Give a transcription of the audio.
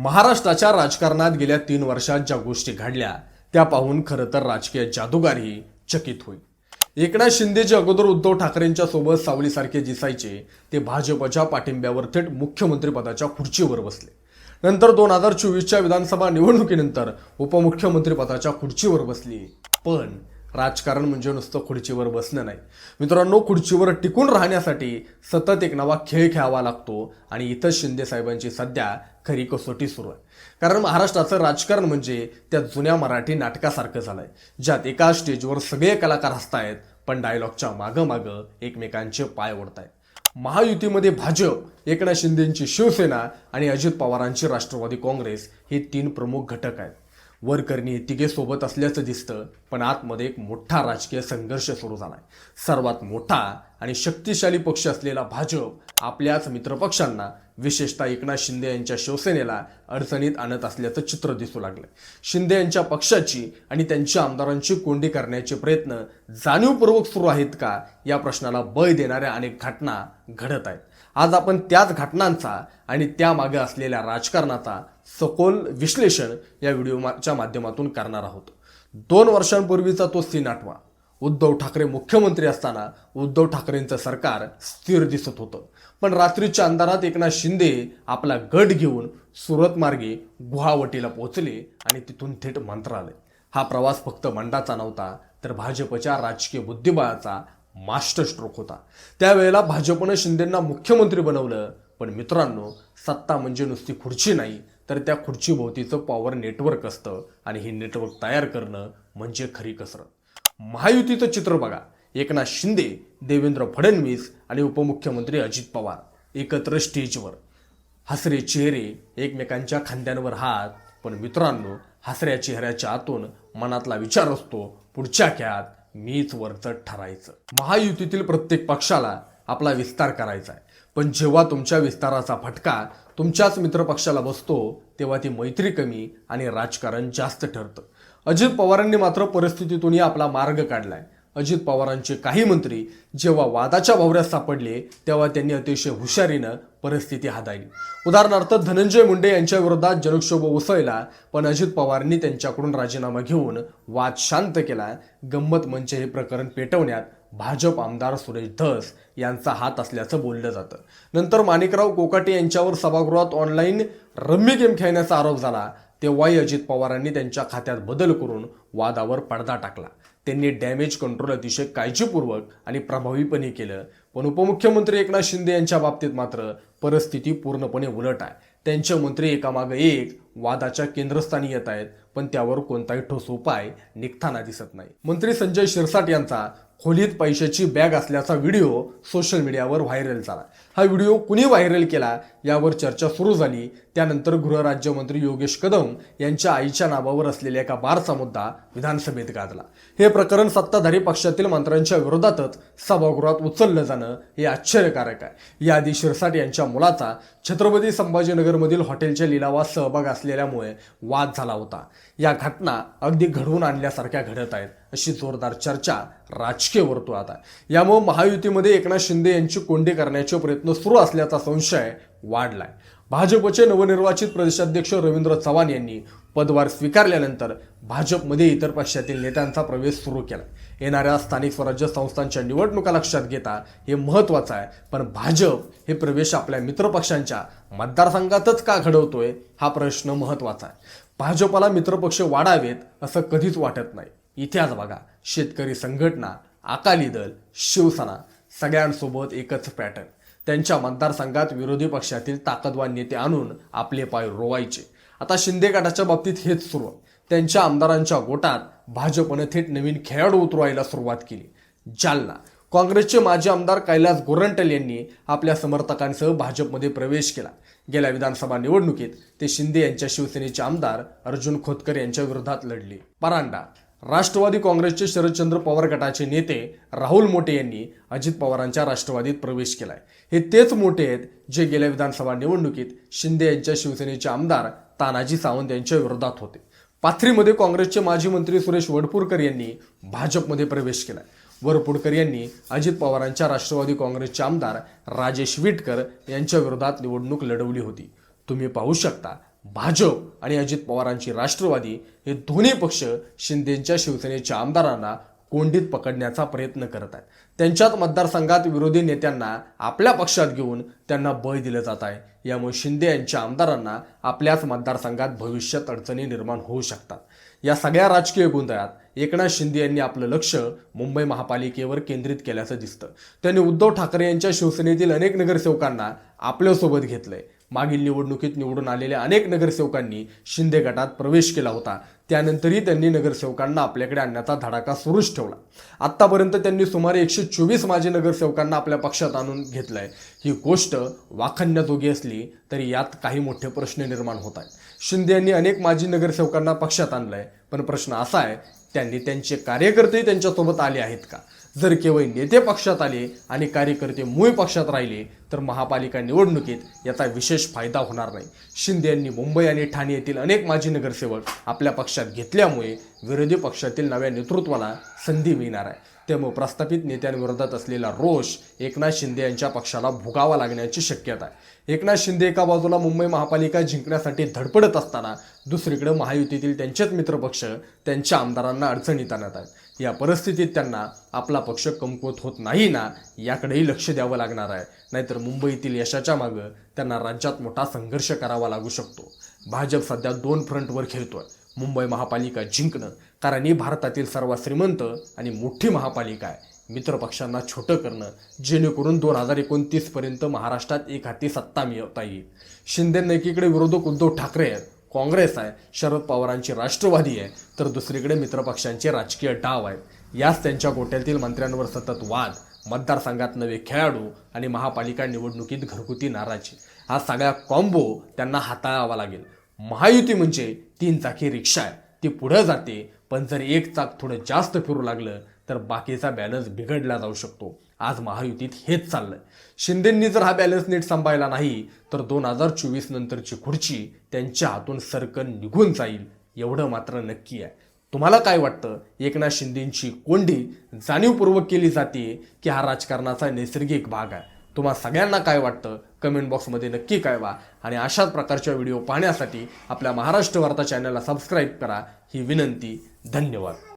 महाराष्ट्राच्या राजकारणात गेल्या तीन वर्षात ज्या गोष्टी घडल्या त्या पाहून खरं तर राजकीय जादूगारही चकित होईल. एकनाथ शिंदेचे अगोदर उद्धव ठाकरेंच्या सोबत सावलीसारखे दिसायचे ते भाजपच्या पाठिंब्यावर थेट मुख्यमंत्रीपदाच्या खुर्चीवर बसले. नंतर दोन हजार चोवीसच्या विधानसभा निवडणुकीनंतर उपमुख्यमंत्रीपदाच्या खुर्चीवर बसली. पण राजकारण म्हणजे नुसतं खुर्चीवर बसणं नाही. मित्रांनो खुर्चीवर टिकून राहण्यासाठी सतत एक नवा खेळ खेळावा लागतो आणि इथं शिंदे साहेबांची सध्या खरी कसोटी सुरू आहे. कारण महाराष्ट्राचं राजकारण म्हणजे त्या जुन्या मराठी नाटकासारखं झालं आहे ज्यात एका स्टेजवर सगळे कलाकार हसतायत पण डायलॉगच्या मागं मागं एकमेकांचे पाय ओढतायत. महायुतीमध्ये भाजप एकनाथ शिंदेंची शिवसेना आणि अजित पवारांची राष्ट्रवादी काँग्रेस हे तीन प्रमुख घटक आहेत. वरकरणी तिघे सोबत असल्याचं दिसतं पण आतमध्ये एक मोठा राजकीय संघर्ष सुरू झाला आहे सर्वात मोठा आणि शक्तिशाली पक्ष असलेला भाजप आपल्याच मित्रपक्षांना विशेषतः एकनाथ शिंदे यांच्या शिवसेनेला अडचणीत आणत असल्याचं चित्र दिसू लागलं शिंदे यांच्या पक्षाची आणि त्यांच्या आमदारांची कोंडी करण्याचे प्रयत्न जाणीवपूर्वक सुरू आहेत का या प्रश्नाला बळ देणाऱ्या अनेक घटना घडत आहेत. आज आपण त्याच घटनांचा आणि त्यामागे असलेल्या राजकारणाचा सखोल विश्लेषण या व्हिडिओच्या माध्यमातून करणार आहोत. दोन वर्षांपूर्वीचा तो सीन आठवा. उद्धव ठाकरे मुख्यमंत्री असताना उद्धव ठाकरेंचं सरकार स्थिर दिसत होतं. पण रात्रीच्या अंधारात एकनाथ शिंदे आपला गट घेऊन सुरत मार्गे गुहावटीला पोहोचले आणि तिथून थेट मंत्रालय. हा प्रवास फक्त मंडाचा नव्हता तर भाजपच्या राजकीय बुद्धिबळाचा मास्टर स्ट्रोक होता. त्यावेळेला भाजपनं शिंदेंना मुख्यमंत्री बनवलं पण मित्रांनो सत्ता म्हणजे नुसती खुर्ची नाही तर त्या खुर्चीभोवतीचं पॉवर नेटवर्क असतं आणि हे नेटवर्क तयार करणं म्हणजे खरी कसरत. महायुतीचं चित्र बघा. एकनाथ शिंदे देवेंद्र फडणवीस आणि उपमुख्यमंत्री अजित पवार एकत्र स्टेजवर. हसरे चेहरे एकमेकांच्या खांद्यांवर हात. पण मित्रांनो हसऱ्या चेहऱ्याच्या आतून मनातला विचार असतो पुढच्या खेळात मीच वरचं ठरायचं. महायुतीतील प्रत्येक पक्षाला आपला विस्तार करायचा आहे. पण जेव्हा तुमच्या विस्ताराचा फटका तुमच्याच मित्रपक्षाला बसतो तेव्हा ती मैत्री कमी आणि राजकारण जास्त ठरतं. अजित पवारांनी मात्र परिस्थितीतूनही आपला मार्ग काढलाय. अजित पवारांचे काही मंत्री जेव्हा वादाच्या भावऱ्यात सापडले तेव्हा त्यांनी अतिशय हुशारीनं परिस्थिती हाताळली. उदाहरणार्थ धनंजय मुंडे यांच्या विरोधात जनक्षोभ उसळला पण अजित पवारांनी त्यांच्याकडून राजीनामा घेऊन वाद शांत केला. गंमत मंच हे प्रकरण पेटवण्यात भाजप आमदार सुरेश धस यांचा हात असल्याचं बोललं जातं. नंतर माणिकराव कोकाटे यांच्यावर सभागृहात ऑनलाईन रम्मी गेम खेळण्याचा आरोप झाला. तेव्हाही अजित पवारांनी त्यांच्या खात्यात बदल करून वादावर पडदा टाकला. त्यांनी डॅमेज कंट्रोल अतिशय काळजीपूर्वक आणि प्रभावीपणे केलं. पण उपमुख्यमंत्री एकनाथ शिंदे यांच्या बाबतीत मात्र परिस्थिती पूर्णपणे उलट आहे. त्यांचे मंत्री एकामागे एक वादाच्या केंद्रस्थानी येत आहेत पण त्यावर कोणताही ठोस उपाय निघताना दिसत नाही. मंत्री संजय शिरसाट यांचा खोलीत पैशाची बॅग असल्याचा व्हिडिओ सोशल मीडियावर व्हायरल झाला. हा व्हिडिओ कुणी व्हायरल केला यावर चर्चा सुरू झाली. त्यानंतर गृहराज्यमंत्री योगेश कदम यांच्या आईच्या नावावर असलेल्या एका बारचा मुद्दा विधानसभेत गाजला. हे प्रकरण सत्ताधारी पक्षातील मंत्र्यांच्या विरोधातच सभागृहात उचललं जाणं हे आश्चर्यकारक आहे. याआधी शिरसाट यांच्या मुलाचा छत्रपती संभाजीनगरमधील हॉटेलच्या लिलावात सहभाग असलेल्यामुळे वाद झाला होता. या घटना अगदी घडवून आणल्यासारख्या घडत आहेत अशी जोरदार चर्चा राजकीय वर्तुळात आहे यामुळे महायुतीमध्ये एकनाथ शिंदे यांची कोंडी करण्याचे प्रयत्न सुरू असल्याचा संशय वाढलाय. भाजपचे नवनिर्वाचित प्रदेशाध्यक्ष रवींद्र चव्हाण यांनी पदभार स्वीकारल्यानंतर भाजपमध्ये इतर पक्षातील नेत्यांचा प्रवेश सुरू केला. येणाऱ्या स्थानिक स्वराज्य संस्थांच्या निवडणुका लक्षात घेता हे महत्वाचं आहे पण भाजप हे प्रवेश आपल्या मित्रपक्षांच्या मतदारसंघातच का घडवतोय हा प्रश्न महत्त्वाचा आहे. भाजपाला मित्रपक्ष वाढावेत असं कधीच वाटत नाही. इतिहास बघा. शेतकरी संघटना अकाली दल शिवसेना सगळ्यांसोबत एकच पॅटर्न त्यांच्या मतदारसंघात विरोधी पक्षातील ताकदवान नेते आणून आपले पाय रोवायचे. आता शिंदे गटाच्या बाबतीत हेच सुरू त्यांच्या आमदारांच्या गोटात भाजपनं थेट नवीन खेळाडू उतरवायला सुरुवात केली. जालना. काँग्रेसचे माजी आमदार कैलास गोरंटल यांनी आपल्या समर्थकांसह भाजपमध्ये प्रवेश केला. गेल्या विधानसभा निवडणुकीत ते शिंदे यांच्या शिवसेनेचे आमदार अर्जुन खोतकर यांच्या विरोधात लढले. परांडा. राष्ट्रवादी काँग्रेसचे शरदचंद्र पवार गटाचे नेते राहुल मोटे यांनी अजित पवारांच्या राष्ट्रवादीत प्रवेश केलाय. हे तेच मोठे आहेत जे गेल्या विधानसभा निवडणुकीत शिंदे यांच्या शिवसेनेचे आमदार तानाजी सावंत यांच्या विरोधात होते. पाथरीमध्ये काँग्रेसचे माजी मंत्री सुरेश वडपूरकर यांनी भाजपमध्ये प्रवेश केलाय. वरपुडकर यांनी अजित पवारांच्या राष्ट्रवादी काँग्रेसचे आमदार राजेश विटकर यांच्या विरोधात निवडणूक लढवली होती. तुम्ही पाहू शकता भाजप आणि अजित पवारांची राष्ट्रवादी हे दोन्ही पक्ष शिंदेच्या शिवसेनेच्या आमदारांना कोंडीत पकडण्याचा प्रयत्न करत आहेत. त्यांच्यात मतदारसंघात विरोधी नेत्यांना आपल्या पक्षात घेऊन त्यांना बळ दिलं जात आहे. यामुळे शिंदे यांच्या आमदारांना आपल्याच मतदारसंघात भविष्यात अडचणी निर्माण होऊ शकतात. या सगळ्या राजकीय गोंधळात एकनाथ शिंदे यांनी आपलं लक्ष मुंबई महापालिकेवर केंद्रित केल्याचं दिसतं. त्यांनी उद्धव ठाकरे यांच्या शिवसेनेतील अनेक नगरसेवकांना आपल्यासोबत घेतलंय. मागील निवडणुकीत निवडून आलेल्या अनेक नगरसेवकांनी शिंदे गटात प्रवेश केला होता. त्यानंतरही त्यांनी नगरसेवकांना आपल्याकडे आणण्याचा धडाका सुरूच ठेवला. आत्तापर्यंत त्यांनी सुमारे एकशे चोवीस माजी नगरसेवकांना आपल्या पक्षात आणून घेतलंय. ही गोष्ट वाखण्याजोगी असली तरी यात काही मोठे प्रश्न निर्माण होत आहेत. शिंदे यांनी अनेक माजी नगरसेवकांना पक्षात आणलंय. पण प्रश्न असा आहे त्यांनी त्यांचे कार्यकर्ते त्यांच्यासोबत आले आहेत का? जर केवळ नेते पक्षात आले आणि कार्यकर्ते मूळ पक्षात राहिले तर महापालिका निवडणुकीत याचा विशेष फायदा होणार नाही. शिंदे यांनी मुंबई आणि ठाणे येथील अनेक माजी नगरसेवक आपल्या पक्षात घेतल्यामुळे विरोधी पक्षातील नव्या नेतृत्वाला संधी मिळणार आहे. त्यामुळे प्रस्थापित नेत्यांविरोधात असलेला रोष एकनाथ शिंदे यांच्या पक्षाला भोगावा लागण्याची शक्यता आहे. एकनाथ शिंदे एका बाजूला मुंबई महापालिका जिंकण्यासाठी धडपडत असताना दुसरीकडे महायुतीतील त्यांचेच मित्रपक्ष त्यांच्या आमदारांना अडचणीत आणत आहेत. या परिस्थितीत त्यांना आपला पक्ष कमकुवत होत नाही ना याकडेही लक्ष द्यावं लागणार आहे. नाहीतर मुंबईतील यशाच्या मागं त्यांना राज्यात मोठा संघर्ष करावा लागू शकतो. भाजप सध्या दोन फ्रंटवर खेळतोय. मुंबई महापालिका जिंकणं कारण ही भारतातील सर्वात श्रीमंत आणि मोठी महापालिका आहे. मित्रपक्षांना छोटं करणं जेणेकरून दोन हजार एकोणतीसपर्यंत महाराष्ट्रात एक हाती सत्ता मिळवता येईल. शिंदेंना एकीकडे विरोधक उद्धव ठाकरे आहेत. काँग्रेस आहे शरद पवारांची राष्ट्रवादी आहे तर दुसरीकडे मित्रपक्षांचे राजकीय डाव आहेत. याच त्यांच्या गोट्यातील मंत्र्यांवर सतत वाद मतदारसंघात नवे खेळाडू आणि महापालिका निवडणुकीत घरगुती नाराजी. हा सगळा कॉम्बो त्यांना हाताळावा लागेल. महायुती म्हणजे तीन चाकी रिक्षा आहे ती पुढं जाते पण जर एक चाक थोडं जास्त फिरू लागलं तर बाकीचा बॅलन्स बिघडला जाऊ शकतो. आज महायुतीत हेच चाललंय. शिंदेंनी जर हा बॅलन्स नीट सांभाळला नाही तर दोन हजार चोवीस नंतरची खुर्ची त्यांच्या हातून सरकन निघून जाईल एवढं मात्र नक्की आहे. तुम्हाला काय वाटतं? एकनाथ शिंदेंची कोंडी जाणीवपूर्वक केली जाते की हा राजकारणाचा नैसर्गिक भाग आहे? तुम्हा सगळ्यांना काय वाटतं? कमेंट बॉक्समध्ये नक्की कळवा आणि अशाच प्रकारच्या व्हिडिओ पाहण्यासाठी आपल्या महाराष्ट्र वार्ता चॅनलला सबस्क्राईब करा. ही विनंती धन्यवाद.